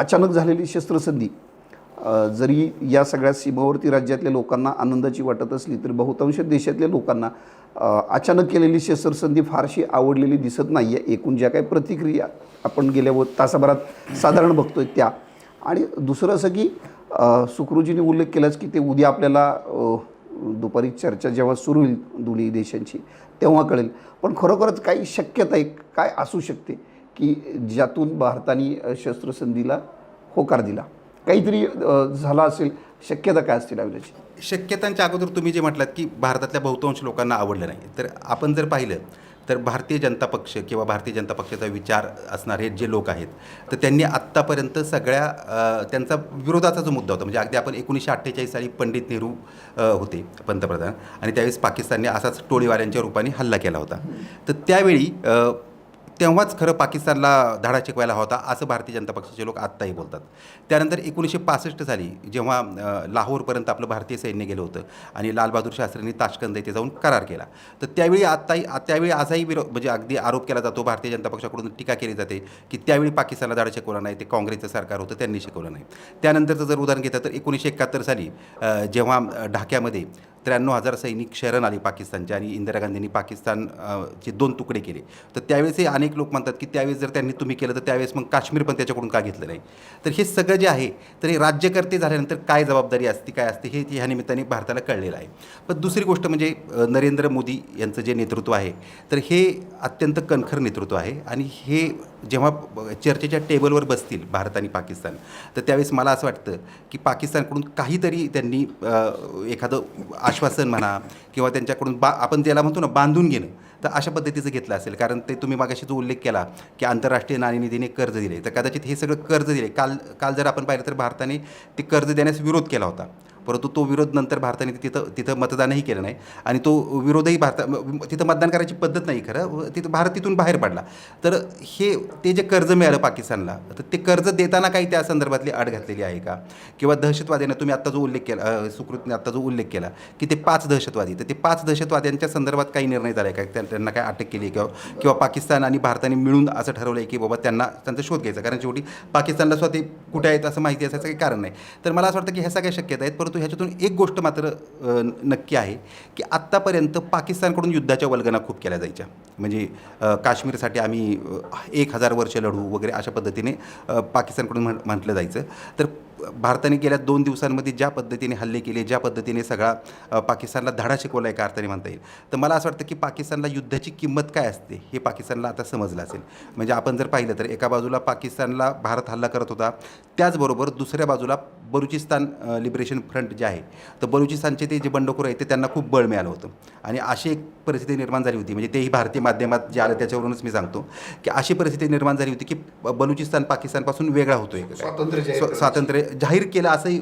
अचानक झालेली शस्त्रसंधी जरी या सगळ्या सीमावर्ती राज्यातल्या लोकांना आनंदाची वाटत असली तरी बहुतांश देशातल्या लोकांना अचानक केलेली शस्त्रसंधी फारशी आवडलेली दिसत नाही आहे एकूण ज्या काही प्रतिक्रिया आपण गेल्या व तासाभरात साधारण बघतोय त्या. आणि दुसरं असं की सुखरुजीने उल्लेख केलाच की ते उद्या आपल्याला दुपारी चर्चा जेव्हा सुरू होईल दोन्ही देशांची तेव्हा कळेल. पण खरोखरच काही शक्यता आहे काय असू शकते? की ज्यातून भारताने शस्त्रसंधीला होकार दिला. काहीतरी झाला असेल शक्यता काय असतील अविनाशी शक्यतांच्या अगोदर तुम्ही जे म्हटलात की भारतातल्या बहुतांश लोकांना आवडलं नाही. तर आपण जर पाहिलं तर भारतीय जनता पक्ष किंवा भारतीय जनता पक्षाचा विचार असणारे जे लोक आहेत तर त्यांनी आत्तापर्यंत सगळ्या त्यांचा विरोधाचा जो मुद्दा होता म्हणजे अगदी आपण एकोणीसशे अठ्ठेचाळीस साली पंडित नेहरू होते पंतप्रधान आणि त्यावेळेस पाकिस्तानने असाच टोळीवाल्यांच्या रूपाने हल्ला केला होता. तर त्यावेळी तेव्हाच खरं पाकिस्तानला धडा शिकवायला हवा होता असं भारतीय जनता पक्षाचे लोक आत्ताही बोलतात. त्यानंतर एकोणीसशे पासष्ट साली जेव्हा लाहोरपर्यंत आपलं भारतीय सैन्य गेलं होतं आणि लालबहादूर शास्त्रींनी ताशकंद येथे जाऊन करार केला तर त्यावेळी आत्ताही त्यावेळी आजही विरोध म्हणजे अगदी आरोप केला जातो भारतीय जनता पक्षाकडून टीका केली जाते की त्यावेळी पाकिस्तानला धडा शिकवला नाही ते काँग्रेसचं सरकार होतं त्यांनी शिकवलं नाही. त्यानंतरचं जर उदाहरण घेतलं तर एकोणीसशे एकाहत्तर साली जेव्हा ढाक्यामध्ये त्र्याण्णव हजार सैनिक शरण आले पाकिस्तानच्या आणि इंदिरा गांधींनी पाकिस्तानचे दोन तुकडे केले. तर त्यावेळेसही अनेक लोक म्हणतात की त्यावेळेस जर त्यांनी तुम्ही केलं तर त्यावेळेस मग काश्मीर पण त्याच्याकडून का घेतलं नाही? तर हे सगळं जे आहे तर हे राज्यकर्ते झाल्यानंतर काय जबाबदारी असते काय असते हे ह्या निमित्ताने भारताला कळलेलं आहे. पण दुसरी गोष्ट म्हणजे नरेंद्र मोदी यांचं जे नेतृत्व आहे तर हे अत्यंत कणखर नेतृत्व आहे. आणि हे जेव्हा चर्चेच्या टेबलवर बसतील भारत आणि पाकिस्तान तर त्यावेळेस मला असं वाटतं की पाकिस्तानकडून काहीतरी त्यांनी एखादं आश्वासन म्हणा किंवा त्यांच्याकडून बा आपण ज्याला म्हणतो ना बांधून घेणं तर अशा पद्धतीचं घेतलं असेल. कारण ते तुम्ही मागाशी जो उल्लेख केला की आंतरराष्ट्रीय नाणेनिधीने कर्ज दिले तर कदाचित हे सगळं कर्ज दिले. काल काल जर आपण पाहिलं तर भारताने ते कर्ज देण्यास विरोध केला होता. परंतु तो विरोध नंतर भारताने तिथं तिथं मतदानही केलं नाही. आणि तो विरोधही भारता तिथं मतदान करायची पद्धत नाही खरं. तिथं भारत तिथून बाहेर पडला. तर हे ते जे कर्ज मिळालं पाकिस्तानला तर ते कर्ज देताना काही त्या संदर्भातली आड घातलेली आहे का? किंवा दहशतवाद्यांना तुम्ही आत्ता जो उल्लेख केला सुकृतने आत्ता जो उल्लेख केला की ते पाच दहशतवादी तर ते पाच दहशतवाद्यांच्या संदर्भात काही निर्णय झाला आहे का त्यांना काय अटक केली आहे किंवा किंवा पाकिस्तान आणि भारताने मिळून असं ठरवलं आहे की बाबा त्यांना त्यांचा शोध घ्यायचा? कारण शेवटी पाकिस्तानला सुद्धा ते कुठे आहेत असं माहिती असायचं काही कारण नाही. तर मला असं वाटतं की ह्या सगळ्या शक्यता आहेत. परंतु ह्याच्यातून एक गोष्ट मात्र नक्की आहे की आत्तापर्यंत पाकिस्तानकडून युद्धाच्या वल्गना खूप केल्या जायच्या. म्हणजे काश्मीरसाठी आम्ही एक हजार वर्ष लढू वगैरे अशा पद्धतीने पाकिस्तानकडून म्हण म्हटलं जायचं. तर भारताने गेल्या दोन दिवसांमध्ये ज्या पद्धतीने हल्ले केले ज्या पद्धतीने सगळा पाकिस्तानला धडा शिकवला एका अर्थाने म्हणता येईल. तर मला असं वाटतं की पाकिस्तानला युद्धाची किंमत काय असते हे पाकिस्तानला आता समजलं असेल. म्हणजे आपण जर पाहिलं तर एका बाजूला पाकिस्तानला भारत हल्ला करत होता त्याचबरोबर दुसऱ्या बाजूला बलुचिस्तान लिबरेशन फ्रंट जे आहे तर बलुचिस्तानचे ते जे बंडखोर आहेत ते त्यांना खूप बळ मिळालं होतं. आणि अशी एक परिस्थिती निर्माण झाली होती. म्हणजे तेही भारतीय माध्यमात जे आलं त्याच्यावरूनच मी सांगतो की अशी परिस्थिती निर्माण झाली होती की बलुचिस्तान पाकिस्तानपासून वेगळा होतोय. स्वातंत्र्य जाहीर स्व- स्वातंत्र्य जाहीर केलं असंही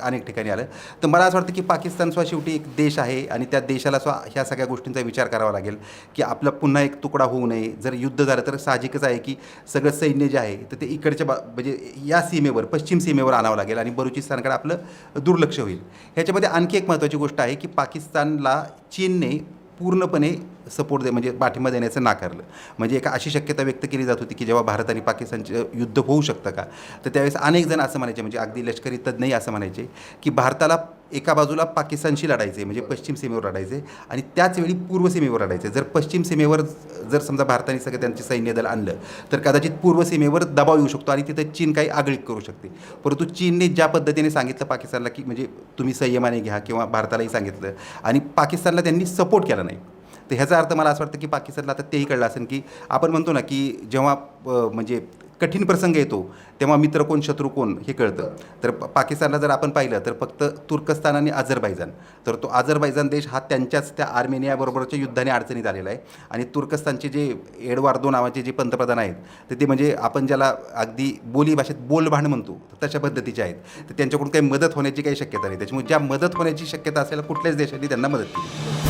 अनेक ठिकाणी आलं. तर मला असं वाटतं की पाकिस्तान स्वा शेवटी एक देश आहे आणि त्या देशाला स्व ह्या सगळ्या गोष्टींचा विचार करावा लागेल की आपला पुन्हा एक तुकडा होऊ नये. जर युद्ध झालं तर साहजिकच आहे की सगळं सैन्य जे आहे तर ते इकडच्या बा म्हणजे या सीमेवर पश्चिम सीमेवर आणावं लागेल आणि बलुचिस्तानकडे आपलं दुर्लक्ष होईल. ह्याच्यामध्ये आणखी एक महत्त्वाची गोष्ट आहे की पाकिस्तानला चीनने पूर्णपणे सपोर्ट दे म्हणजे पाठिंबा देण्याचं नाकारलं. म्हणजे एका अशी शक्यता व्यक्त केली जात होती की जेव्हा भारत आणि पाकिस्तानचं युद्ध होऊ शकतं का? तर त्यावेळेस अनेक जण असं म्हणायचे म्हणजे अगदी लष्करी तज्ज्ञही असं म्हणायचे की भारताला एका बाजूला पाकिस्तानशी लढायचे म्हणजे पश्चिम सीमेवर लढायचे आणि त्याच वेळी पूर्व सीमेवर लढायचे. जर पश्चिम सीमेवर जर समजा भारताने सगळं त्यांचे सैन्य दल आणलं तर कदाचित पूर्व सीमेवर दबाव येऊ शकतो आणि तिथं चीन काही आगळीक करू शकते. परंतु चीनने ज्या पद्धतीने सांगितलं पाकिस्तानला की म्हणजे तुम्ही संयमाने घ्या किंवा भारतालाही सांगितलं आणि पाकिस्तानला त्यांनी सपोर्ट केला नाही तर ह्याचा अर्थ मला असं वाटतं की पाकिस्तानला आता तेही कळलं असेल की आपण म्हणतो ना की जेव्हा म्हणजे कठीण प्रसंग येतो तेव्हा मित्र कोण शत्रू कोण हे कळतं. तर पाकिस्तानला जर आपण पाहिलं तर फक्त तुर्कस्तान आणि अझरबैजान तर तो अझरबायजान देश हा त्यांच्याच त्या आर्मेनियाबरोबरच्या युद्धाने अडचणीत आलेला आहे. आणि तुर्कस्तानचे जे एडवार्दो नावाचे जे पंतप्रधान आहेत तर ते म्हणजे आपण ज्याला अगदी बोली भाषेत बोलभाण म्हणतो तशा पद्धतीचे आहेत. तर त्यांच्याकडून काही मदत होण्याची काही शक्यता नाही. त्याच्यामुळे ज्या मदत होण्याची शक्यता असेल कुठल्याच देशांनी त्यांना मदत केली